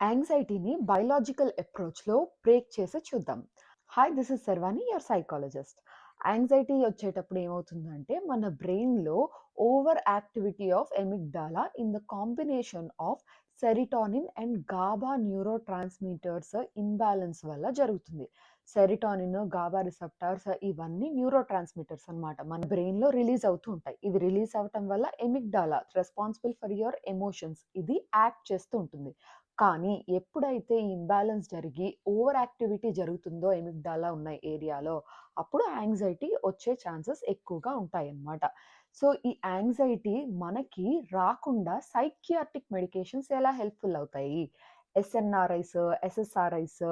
యాంగ్జైటీని biological అప్రోచ్‌లో break చేసి చూద్దాం. Hi! This is Sharvani your psychologist. Anxiety వచ్చేటప్పుడు ఏమవుతుందంటే, మన బ్రెయిన్‌లో over activity of amygdala in the combination of serotonin and GABA neurotransmitters imbalance వల్ల జరుగుతుంది. సెరిటానిన్, గాబా రిసెప్టార్స్ ఇవన్నీ న్యూరో ట్రాన్స్‌మిటర్స్ అన్నమాట. మన బ్రెయిన్‌లో రిలీజ్ అవుతూ ఉంటాయి. ఇవి రిలీజ్ అవ్వటం వల్ల amygdala responsible for your emotions ఇది యాక్ట్ చేస్తూ ఉంటుంది. కానీ ఎప్పుడైతే ఈ ఇంబ్యాలెన్స్ జరిగి ఓవర్ యాక్టివిటీ జరుగుతుందో ఎమిగ్డాలా ఉన్న ఏరియాలో, అప్పుడు యాంగ్జైటీ వచ్చే ఛాన్సెస్ ఎక్కువగా ఉంటాయన్నమాట. సో, ఈ యాంగ్జైటీ మనకి రాకుండా సైకియాట్రిక్ మెడికేషన్స్ ఎలా హెల్ప్‌ఫుల్ అవుతాయి? SNRIs, SSRIs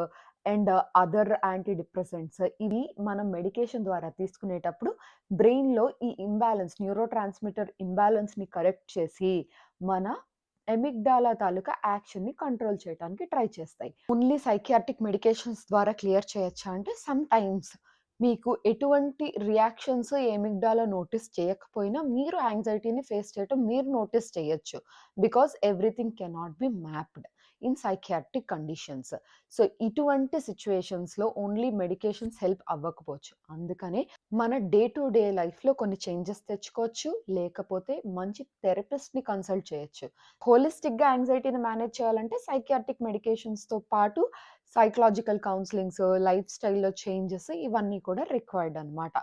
and other antidepressants ఇవి మనం మెడికేషన్ ద్వారా తీసుకునేటప్పుడు బ్రెయిన్‌లో ఈ ఇంబ్యాలెన్స్ న్యూరో ట్రాన్స్‌మిటర్ ఇంబ్యాలెన్స్ని కరెక్ట్ చేసి, మన ఎమిగ్డాలా తాలూకా యాక్షన్‌ని కంట్రోల్ చేయటానికి ట్రై చేస్తాయి. ఓన్లీ సైకియాట్రిక్ మెడికేషన్స్ ద్వారా క్లియర్ చేయొచ్చా అంటే సమ్ టైమ్స్ మీకు ఎటువంటి రియాక్షన్స్ ఏమిగ్డాలో నోటీస్ చేయకపోయినా మీరు యాంగ్జైటీని ఫేస్ చేయటం మీరు నోటీస్ చేయొచ్చు. Because everything cannot be mapped in psychiatric conditions. So, ఇటువంటి సిచ్యువేషన్స్లో ఓన్లీ మెడికేషన్స్ హెల్ప్ అవ్వకపోవచ్చు. అందుకనే మన డే టు డే లైఫ్‌లో కొన్ని చేంజెస్ తెచ్చుకోవచ్చు. లేకపోతే మంచి థెరపిస్ట్‌ని కన్సల్ట్ చేయొచ్చు. హోలిస్టిక్‌గా యాంగ్జైటీని మేనేజ్ చేయాలంటే సైకియాట్రిక్ మెడికేషన్స్‌తో పాటు సైకలాజికల్ కౌన్సిలింగ్స్ లైఫ్ స్టైల్‌లో చేంజెస్ ఇవన్నీ కూడా రిక్వైర్డ్ అన్నమాట.